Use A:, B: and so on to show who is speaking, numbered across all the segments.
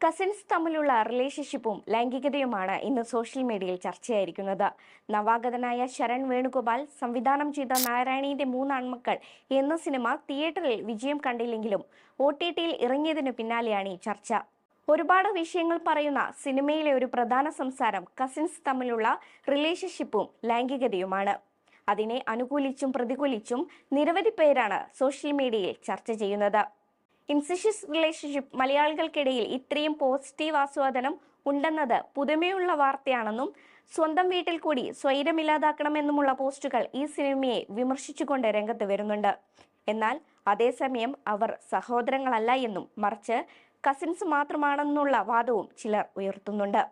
A: Cousins തമ്മിലുള്ള റിലേഷൻഷിപ്പും ലൈംഗികതയുമാണ് ഇന്ന് social മീഡിയയിൽ ചർച്ചയായിരിക്കുന്നത്. നവാഗതനായ ശരൺ വേണുഗോപാൽ സംവിധാനം ചെയ്ത നാരായണീന്റെ മൂന്നാൺമക്കൾ എന്ന സിനിമ തിയേറ്ററിൽ വിജയം കണ്ടില്ലെങ്കിലും ഒ ടി ടിയിൽ ഇറങ്ങിയതിനു പിന്നാലെയാണ് ഈ ചർച്ച. ഒരുപാട് വിഷയങ്ങൾ പറയുന്ന സിനിമയിലെ ഒരു പ്രധാന സംസാരം കസിൻസ് തമ്മിലുള്ള റിലേഷൻഷിപ്പും ലൈംഗികതയുമാണ്. അതിനെ അനുകൂലിച്ചും പ്രതികൂലിച്ചും നിരവധി പേരാണ് സോഷ്യൽ മീഡിയയിൽ ചർച്ച ചെയ്യുന്നത്. ഇൻസിഷ്യസ് റിലേഷൻഷിപ്പ് മലയാളികൾക്കിടയിൽ ഇത്രയും പോസിറ്റീവ് ആസ്വാദനം ഉണ്ടെന്നത് പുതുമയുള്ള വാർത്തയാണെന്നും സ്വന്തം വീട്ടിൽ കൂടി സ്വൈരമില്ലാതാക്കണമെന്നുമുള്ള പോസ്റ്റുകൾ ഈ സിനിമയെ വിമർശിച്ചുകൊണ്ട് രംഗത്ത് വരുന്നുണ്ട്. എന്നാൽ അതേസമയം അവർ സഹോദരങ്ങളല്ല എന്നും മറിച്ച് കസിൻസ് മാത്രമാണെന്നുള്ള വാദവും ചിലർ ഉയർത്തുന്നുണ്ട്.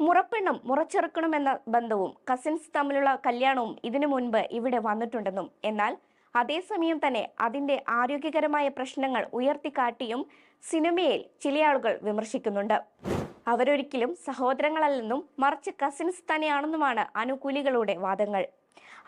A: മുറപ്പെണ്ണും മുറച്ചെറുക്കണമെന്ന ബന്ധവും കസിൻസ് തമ്മിലുള്ള കല്യാണവും ഇതിനു മുൻപ് ഇവിടെ വന്നിട്ടുണ്ടെന്നും എന്നാൽ അതേസമയം തന്നെ അതിന്റെ ആരോഗ്യകരമായ പ്രശ്നങ്ങൾ ഉയർത്തിക്കാട്ടിയും സിനിമയിൽ ചിലയാളുകൾ വിമർശിക്കുന്നുണ്ട്. അവരൊരിക്കലും സഹോദരങ്ങളല്ലെന്നും മറിച്ച് കസിൻസ് തന്നെയാണെന്നുമാണ് അനുകൂലികളുടെ വാദങ്ങൾ.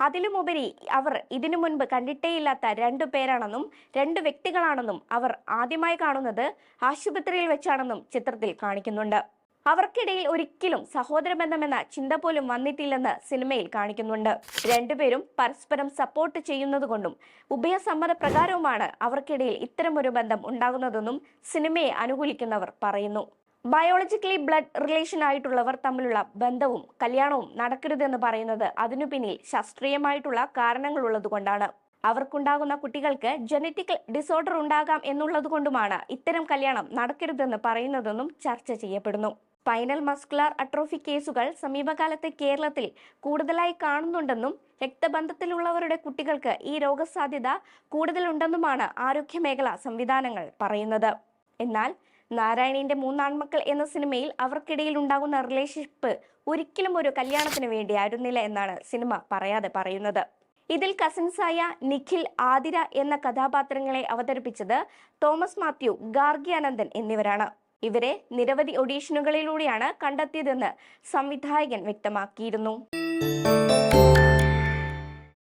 A: അതിലുമുപരി അവർ ഇതിനു മുൻപ് കണ്ടിട്ടേയില്ലാത്ത രണ്ടു പേരാണെന്നും രണ്ട് വ്യക്തികളാണെന്നും അവർ ആദ്യമായി കാണുന്നത് ആശുപത്രിയിൽ വെച്ചാണെന്നും ചിത്രത്തിൽ കാണിക്കുന്നുണ്ട്. അവർക്കിടയിൽ ഒരിക്കലും സഹോദര ബന്ധമെന്ന ചിന്ത പോലും വന്നിട്ടില്ലെന്ന് സിനിമയിൽ കാണിക്കുന്നുണ്ട്. രണ്ടുപേരും പരസ്പരം സപ്പോർട്ട് ചെയ്യുന്നതുകൊണ്ടും ഉഭയസമ്മത പ്രകാരവുമാണ് അവർക്കിടയിൽ ഇത്തരമൊരു ബന്ധം ഉണ്ടാകുന്നതെന്നും സിനിമയെ അനുകൂലിക്കുന്നവർ പറയുന്നു. ബയോളജിക്കലി ബ്ലഡ് റിലേഷൻ ആയിട്ടുള്ളവർ തമ്മിലുള്ള ബന്ധവും കല്യാണവും നടക്കരുതെന്ന് പറയുന്നത് അതിനു പിന്നിൽ ശാസ്ത്രീയമായിട്ടുള്ള കാരണങ്ങളുള്ളതുകൊണ്ടാണ്. അവർക്കുണ്ടാകുന്ന കുട്ടികൾക്ക് ജനറ്റിക് ഡിസോർഡർ ഉണ്ടാകാം എന്നുള്ളത് കൊണ്ടുമാണ് ഇത്തരം കല്യാണം നടക്കരുതെന്ന് പറയുന്നതെന്നും ചർച്ച ചെയ്യപ്പെടുന്നു. സ്പൈനൽ മസ്കുലാർ അട്രോഫി കേസുകൾ സമീപകാലത്തെ കേരളത്തിൽ കൂടുതലായി കാണുന്നുണ്ടെന്നും രക്തബന്ധത്തിലുള്ളവരുടെ കുട്ടികൾക്ക് ഈ രോഗസാധ്യത കൂടുതലുണ്ടെന്നുമാണ് ആരോഗ്യമേഖല സംവിധാനങ്ങൾ പറയുന്നത്. എന്നാൽ നാരായണീന്റെ മൂന്നാൺമക്കൾ എന്ന സിനിമയിൽ അവർക്കിടയിൽ ഉണ്ടാകുന്ന റിലേഷൻഷിപ്പ് ഒരിക്കലും ഒരു കല്യാണത്തിന് വേണ്ടിയായിരുന്നില്ല എന്നാണ് സിനിമ പറയാതെ പറയുന്നത്. ഇതിൽ കസിൻസായ നിഖിൽ ആതിര എന്ന കഥാപാത്രങ്ങളെ അവതരിപ്പിച്ചത് തോമസ് മാത്യു ഗാർഗി അനന്തൻ എന്നിവരാണ്. ഇവരെ നിരവധി ഒഡീഷനുകളിലൂടെയാണ് കണ്ടെത്തിയതെന്ന് സംവിധായകൻ വ്യക്തമാക്കിയിരുന്നു.